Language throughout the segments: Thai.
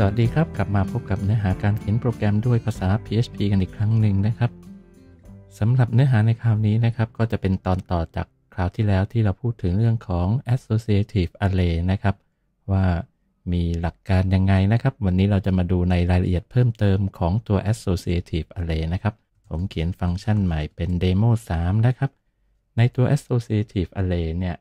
สวัสดีครับ กลับมาพบกับเนื้อหาการเขียนโปรแกรมด้วยภาษา PHP กันอีกครั้งหนึ่งนะครับสำหรับเนื้อหาในคราวนี้นะครับ ก็จะเป็นตอนต่อจากคราวที่แล้วที่เราพูดถึงเรื่องของ associative array นะครับ ว่ามีหลักการยังไงนะครับ วันนี้เราจะมาดูในรายละเอียดเพิ่มเติมของตัว associative array นะครับ ผมเขียนฟังก์ชันใหม่เป็น demo 3 นะครับ ในตัว associative array เนี่ย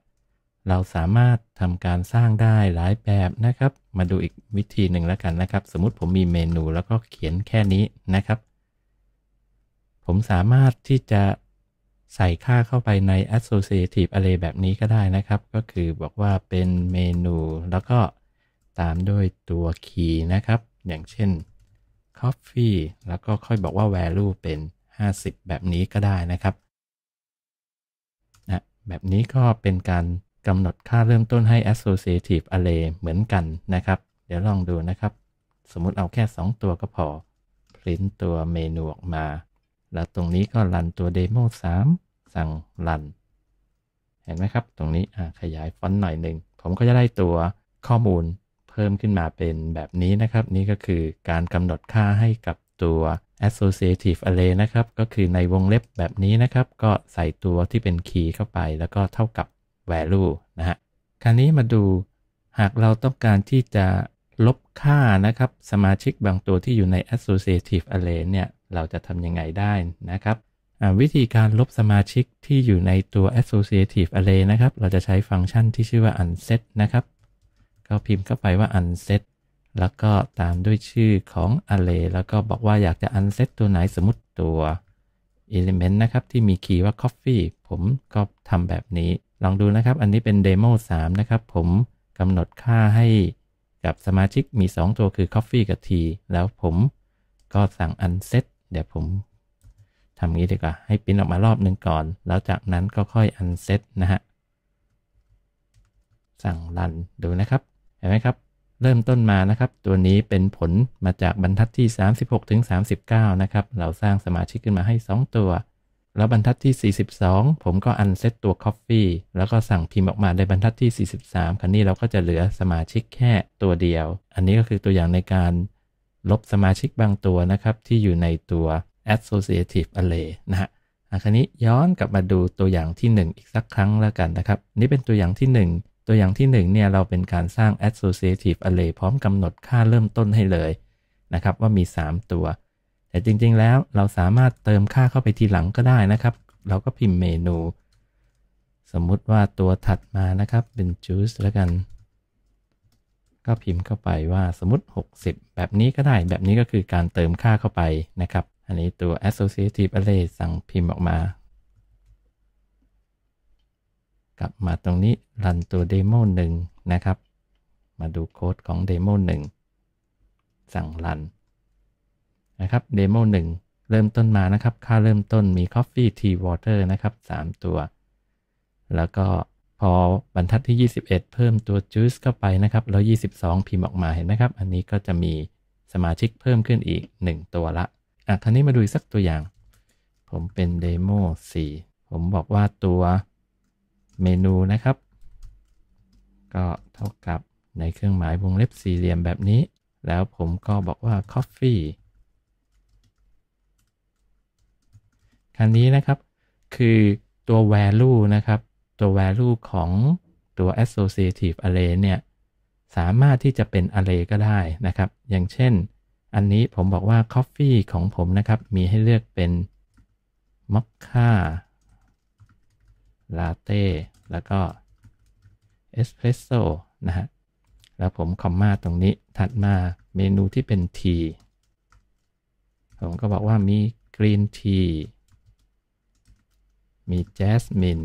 เราสามารถทำการสร้างได้หลายแบบนะครับ มาดูอีกวิธีหนึ่งแล้วกันนะครับ สมมติผมมีเมนูแล้วก็เขียนแค่นี้นะครับ ผมสามารถที่จะใส่ค่าเข้าไปใน associative array แบบนี้ก็ได้นะครับ ก็คือบอกว่าเป็นเมนูแล้วก็ตามด้วยตัว key นะครับ อย่างเช่น coffee แล้วก็ค่อยบอกว่า value เป็น 50 แบบนี้ก็ได้นะครับนะแบบนี้ก็เป็นการ กำหนดค่าเริ่มต้นให้ associative array เหมือนกันนะครับ เดี๋ยวลองดูนะครับ สมมุติเอาแค่ 2 ตัวก็พอ print ตัวเมนูออกมา แล้วตรงนี้ก็รันตัว demo 3 สั่งรัน เห็นไหมครับ ตรงนี้ขยายฟอนต์หน่อยหนึ่ง ผมก็จะได้ตัวข้อมูลเพิ่มขึ้นมาเป็นแบบนี้นะครับ นี่ก็คือการกำหนดค่าให้กับตัว associative array นะครับ ก็คือในวงเล็บแบบนี้นะครับ ก็ใส่ตัวที่เป็น key เข้าไป แล้วก็เท่ากับ value นะฮะคราวนี้มาดูหากเราต้องการที่จะลบค่านะครับ สมาชิกบางตัวที่อยู่ใน associative array เนี่ยเราจะทำยังไงได้นะครับวิธีการลบสมาชิกที่อยู่ในตัว associative array นะครับ เราจะใช้ฟังก์ชันที่ชื่อว่า unset นะครับ ก็พิมพ์เข้าไปว่า unset แล้วก็ตามด้วยชื่อของ array แล้วก็บอกว่าอยากจะ unset ตัวไหนสมมติตัว element นะครับ ที่มีคีย์ว่า coffee ผมก็ทำแบบนี้ ลองดูนะครับ อันนี้เป็นเดโม3นะครับ ผมกำหนดค่าให้กับสมาชิกมี 2 ตัวคือ Coffee กับ Tea แล้วผมก็สั่ง unset เดี๋ยวผมทำงี้ดีกว่า ให้ปิ้นออกมารอบหนึ่งก่อน แล้วจากนั้นก็ค่อย unset นะฮะ สั่งรันดูนะครับ เห็นไหมครับ เริ่มต้นมานะครับ ตัวนี้เป็นผลมาจากบรรทัดที่ 36ถึง39 นะครับ เราสร้างสมาชิกขึ้นมาให้ 2 ตัว แล้วบรรทัดที่ 42 ผมก็อันเซตตัว Coffee แล้วก็สั่งพิมพ์ออกมาในบรรทัดที่ 43 ครั้นี้เราก็จะเหลือสมาชิกแค่ตัวเดียว อันนี้ก็คือตัวอย่างในการลบสมาชิกบางตัวนะครับ ที่อยู่ในตัว associative array นะฮะคราวนี้ย้อนกลับมาดูตัวอย่างที่ 1 อีกสักครั้งแล้วกันนะครับ นี่เป็นตัวอย่างที่ 1 ตัวอย่างที่ 1 เนี่ยเราเป็นการสร้าง associative array พร้อมกำหนดค่าเริ่มต้นให้เลยนะครับว่ามี 3 ตัว แต่จริงๆแล้วเราสามารถเติมค่าเข้าไปทีหลังก็ได้นะครับ เราก็พิมพ์เมนู สมมุติว่าตัวถัดมานะครับเป็น juice แล้วกัน ก็พิมพ์เข้าไปว่าสมมติ 60 แบบนี้ก็ได้แบบนี้ก็คือการเติมค่าเข้าไปนะครับ อันนี้ตัว associative array สั่งพิมพ์ออกมา กลับมาตรงนี้รันตัว demo 1 นะครับ มาดูโค้ดของ demo 1 สั่งรัน นะครับเดโม1เริ่มต้นมานะครับ ค่าเริ่มต้นมี Coffee Tea Water นะครับ 3 ตัว แล้วก็พอบรรทัดที่ 21 เพิ่มตัว Juice เข้าไปนะครับ แล้ว 22 พิมพ์ออกมาเห็นไหมครับ อันนี้ก็จะมีสมาชิกเพิ่มขึ้นอีก 1 ตัวละอะคราวนี้มาดูสักตัวอย่าง ผมเป็นเดโม4ผมบอกว่าตัวเมนูนะครับ ก็เท่ากับในเครื่องหมายวงเล็บสี่เหลี่ยมแบบนี้ แล้วผมก็บอกว่า Coffee ครั้นี้นะครับ คือตัว value นะครับ ตัว value ของตัว associative array เนี่ยสามารถที่จะเป็น array ก็ได้นะครับ อย่างเช่น อันนี้ผมบอกว่า coffee ของผมนะครับ มีให้เลือกเป็น mocha latte แล้วก็ espresso นะฮะแล้วผมคอมมาตรงนี้ถัดมาเมนูที่เป็น tea ผมก็บอกว่ามี green tea มีแจสมิน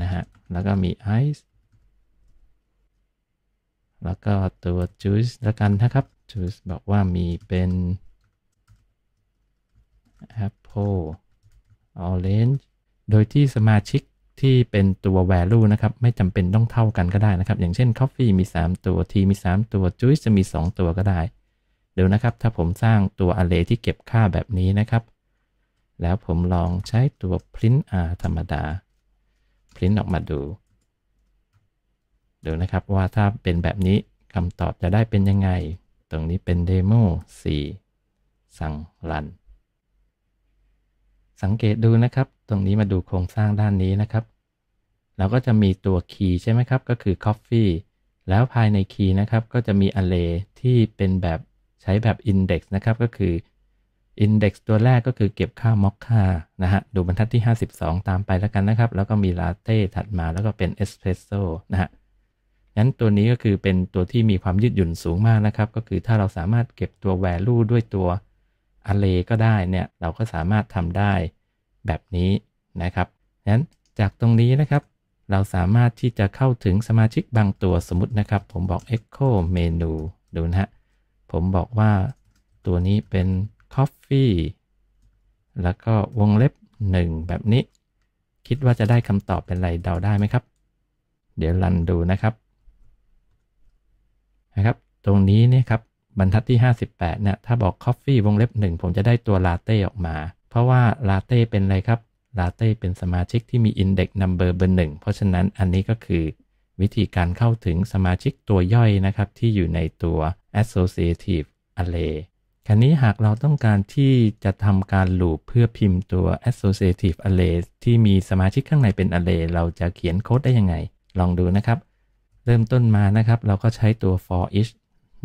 นะฮะ แล้วก็มีไอซ์แล้วก็ตัวจูสแล้วกันนะครับจูสบอกว่ามีเป็นแอปเปิลออเรนจ์โดยที่สมาชิกที่เป็นตัว value นะครับ ไม่จำเป็นต้องเท่ากันก็ได้นะครับ อย่างเช่น coffee มี 3 ตัว tea มี 3 ตัว juice จะมี 2 ตัวก็ได้ เดี๋ยวนะครับ ถ้าผมสร้างตัว array ที่เก็บค่าแบบนี้นะครับ แล้วผมลองใช้ตัว print r ธรรมดา print ออกมาดู ดูนะครับว่าถ้าเป็นแบบนี้คำตอบจะได้เป็นยังไง ตรงนี้เป็นเดโม4สั่งรันสังเกตดูนะครับ ตรงนี้มาดูโครงสร้างด้านนี้นะครับ เราก็จะมีตัวคีย์ใช่ไหมครับ ก็คือ Coffee แล้วภายในคีย์นะครับ ก็จะมี array ที่เป็นแบบใช้แบบ index นะครับ ก็คือ index ตัวแรกก็คือเก็บค่ามอคค่านะฮะ ดูบรรทัดที่ 52 ตามไปแล้วกันนะครับ แล้วก็มีลาเต้ถัดมาแล้วก็เป็นเอสเพรสโซ่นะฮะงั้นตัวนี้ก็คือเป็นตัวที่มีความยืดหยุ่นสูงมากนะครับ ก็คือถ้าเราสามารถเก็บตัว value ด้วยตัว array ก็ได้เนี่ย เราก็สามารถทำได้แบบนี้นะครับงั้นจากตรงนี้นะครับ เราสามารถที่จะเข้าถึงสมาชิกบางตัวสมมตินะครับ ผมบอก echo menu ดูนะฮะ ผมบอกว่าตัวนี้เป็น coffee แล้วก็วงเล็บ 1 แบบนี้ คิดว่าจะได้คำตอบเป็นไรเดาได้ไหมครับ เดี๋ยวรันดูนะครับนะครับ ตรงนี้เนี่ยครับบรรทัดที่ 58เนี่ยถ้าบอก coffee วงเล็บ 1 ผมจะได้ตัวลาเต้ออกมา เพราะว่าลาเต้เป็นอะไรครับลาเต้เป็นสมาชิกที่มี index number เบอร์หนึ่งเพราะฉะนั้นอันนี้ก็คือ วิธีการเข้าถึงสมาชิกตัวย่อยนะครับ ที่อยู่ในตัว associative array คราวนี้หากเราต้องการที่จะทำการลูปเพื่อพิมพ์ตัว associative array ที่มีสมาชิกข้างในเป็น array เราจะเขียนโค้ดได้ยังไง ลองดูนะครับ เริ่มต้นมานะครับ เราก็ใช้ตัว for each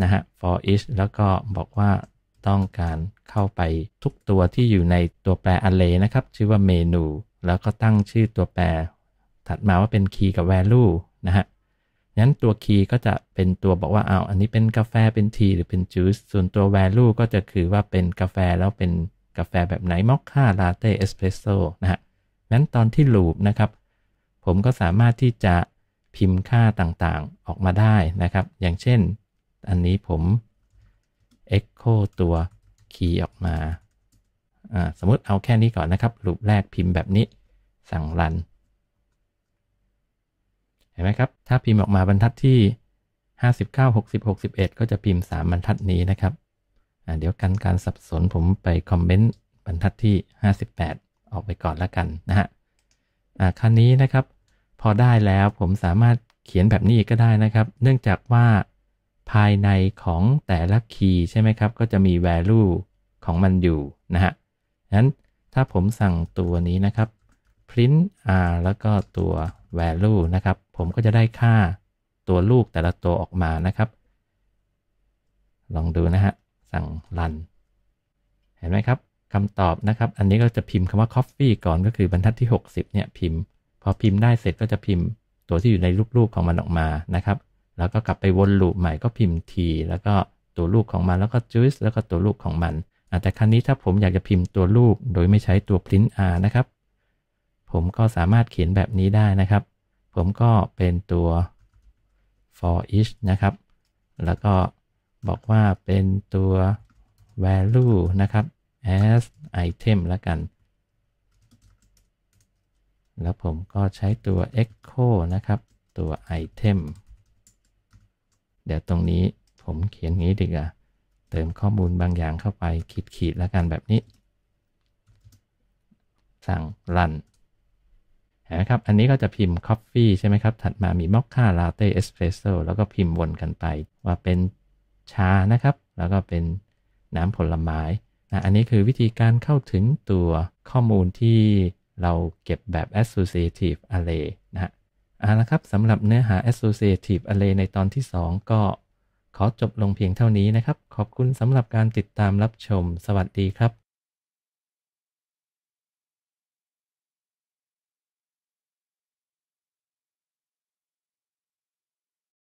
นะฮะ for each แล้วก็บอกว่าต้องการเข้าไปทุกตัวที่อยู่ในตัวแปร array นะครับ ชื่อว่าเมนู แล้วก็ตั้งชื่อตัวแปร ถัดมาว่าเป็น key กับ value นะฮะ งั้นตัว key ก็จะเป็นตัวบอกว่าเอาอันนี้เป็นกาแฟเป็น tea หรือเป็น juice ส่วนตัว value ก็จะคือว่าเป็นกาแฟแล้วเป็นกาแฟแบบไหนมอคค่าลาเต้เอสเพรสโซ่นะฮะงั้นตอนที่ loop นะครับ ผมก็สามารถที่จะพิมพ์ค่าต่างๆออกมาได้นะครับ อย่างเช่น อันนี้ผม echo ตัว key ออกมา สมมติเอาแค่นี้ก่อนนะครับ ลูปแรกพิมพ์แบบนี้ สั่งรัน ห็นไหมครับ ถ้าพิมพ์ออกมาบรรทัดที่ 59 60 61 ก็จะพิมพ์ 3 บรรทัดนี้นะครับ เดี๋ยวกันการสับสนผมไปคอมเมนต์บรรทัดที่ 58 ออกไปก่อนแล้วกันนะฮะคันนี้นะครับ พอได้แล้วผมสามารถเขียนแบบนี้ก็ได้นะครับ เนื่องจากว่าภายในของแต่ละคีย์ใช่ไหมครับ ก็จะมี value ของมันอยู่นะฮะงั้นถ้าผมสั่งตัวนี้นะครับ print r แล้วก็ตัว value นะครับ ผมก็จะได้ค่าตัวลูกแต่ละตัวออกมานะครับ ลองดูนะฮะ สั่ง run เห็นไหมครับคำตอบนะครับ อันนี้ก็จะพิมพ์คำว่า coffee ก่อนก็คือบรรทัดที่ 60เนี่ยพิมพ์ พอพิมพ์ได้เสร็จก็จะพิมพ์ตัวที่อยู่ในรูปๆของมันออกมานะครับ แล้วก็กลับไปวนลูปใหม่ก็พิมพ์ t แล้วก็ตัวลูกของมันแล้วก็ juice แล้วก็ตัวลูกของมันแต่ครั้งนี้ถ้าผมอยากจะพิมพ์ตัวลูกโดยไม่ใช้ตัว print r นะครับ ผมก็สามารถเขียนแบบนี้ได้นะครับ ผมก็เป็นตัว for each นะครับ แล้วก็บอกว่าเป็นตัว value นะครับ as item แล้วกัน แล้วผมก็ใช้ตัว echo นะครับ ตัว item เดี๋ยวตรงนี้ผมเขียนงี้ดีกว่า เติมข้อมูลบางอย่างเข้าไปขีดขีดแล้วกันแบบนี้ สั่งรั นเห็นไหมครับ อันนี้ก็จะพิมพ์ Coffee ใช่ไหมครับ ถัดมามี Mocha Latte Espresso แล้วก็พิมพ์วนกันไป ว่าเป็นชานะครับ แล้วก็เป็นน้ำผลไม้นะอันนี้คือวิธีการเข้าถึงตัวข้อมูลที่เราเก็บแบบ associative array นะฮะเอาละครับสำหรับเนื้อหา associative array ในตอนที่ 2 ก็ขอจบลงเพียงเท่านี้นะครับ ขอบคุณสำหรับการติดตามรับชม สวัสดีครับ